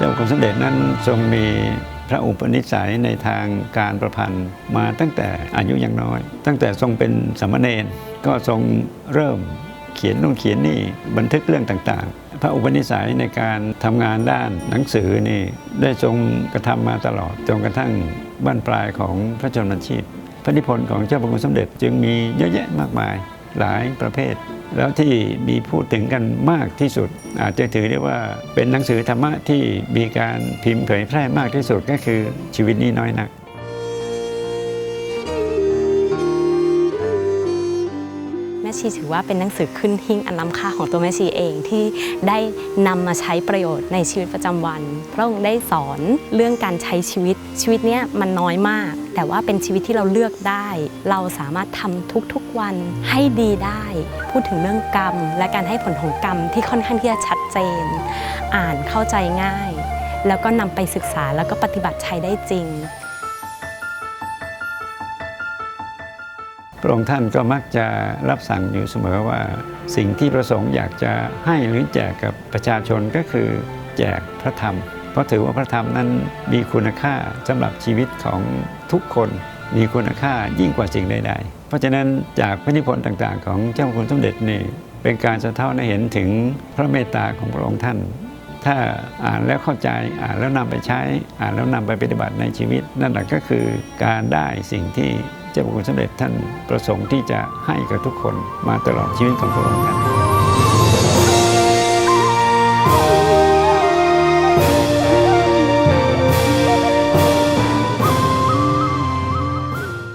เจ้าคุณสมเด็จนั้นทรงมีพระอุปนิสัยในทางการประพันธ์มาตั้งแต่อายุยังน้อย ตั้งแต่ทรงเป็นสามเณรก็ทรงเริ่มเขียนนู่นเขียนนี่บันทึกเรื่องต่างๆ พระอุปนิสัยในการทำงานด้านหนังสือนี่ได้ทรงกระทำมาตลอดจนกระทั่งบั้นปลายของพระชนมชีพ พระนิพนธ์ของเจ้าพระคุณสมเด็จจึงมีเยอะแยะมากมาย หลายประเภท แล้วที่มีพูดถึงกันมากที่สุด อาจจะถือได้ว่าเป็นหนังสือธรรมะที่มีการพิมพ์เผยแพร่มากที่สุดก็คือชีวิตนี้น้อยนัก ชีถือว่าเป็นหนังสือขึ้นหิ้งอันล้ำค่าของตัวแม่ชีเองที่ได้นำมาใช้ประโยชน์ในชีวิตประจำวัน พระองค์ได้สอนเรื่องการใช้ชีวิต ชีวิตเนี้ยมันน้อยมาก แต่ว่าเป็นชีวิตที่เราเลือกได้ เราสามารถทำทุกๆวันให้ดีได้ พูดถึงเรื่องกรรม และการให้ผลของกรรมที่ค่อนข้างที่จะชัดเจน อ่านเข้าใจง่าย แล้วก็นำไปศึกษาแล้วก็ปฏิบัติใช้ได้จริง พระองค์ท่านก็มักจะรับสั่งอยู่เสมอว่า สิ่งที่ประสงค์อยากจะให้หรือแจกกับประชาชนก็คือแจกพระธรรม เพราะถือว่าพระธรรมนั้นมีคุณค่าสำหรับชีวิตของทุกคนมีคุณค่ายิ่งกว่าสิ่งใดๆ เพราะฉะนั้นจากพระนิพนธ์ต่างๆ ของเจ้าคุณสมเด็จนี่เป็นการสะท้อนให้เห็นถึงพระเมตตาของพระองค์ท่าน ถ้าอ่านแล้วเข้าใจอ่านแล้วนำไปใช้ อ่านแล้วนำไปปฏิบัติในชีวิต นั่นแหละก็คือการได้สิ่งที่ เจ้าพระคุณสมเด็จท่านประสงค์ที่จะให้กับทุกคนมาตลอดชีวิตของพระองค์ท่าน